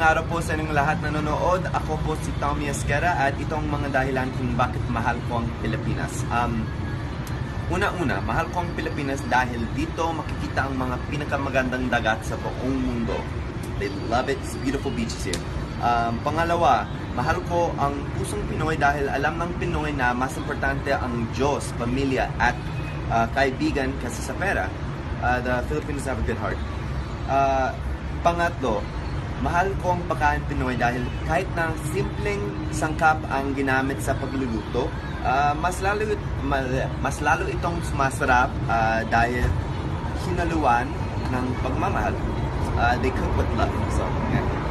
araw po sa inyong lahat na nanonood. Ako po si Tommy Esquera at itong mga dahilan kung bakit mahal ko ang Pilipinas. Um, Una-una, mahal ko ang Pilipinas dahil dito makikita ang mga pinakamagandang dagat sa buong mundo. They love it. It's beautiful beaches here. Um, pangalawa, mahal ko ang pusong Pinoy dahil alam ng Pinoy na mas importante ang Diyos, pamilya at uh, kaibigan kasi sa pera. Uh, the Filipinos have a good heart. Uh, pangatlo, mahal ko ang pagkain Pinoy dahil kahit na simpleng sangkap ang ginamit sa pagluluto, ah, mas lalo ma- mas lalo itong sumasarap ah, dahil hinaluan ng pagmamahal. Ah, they cook with love. So, yeah.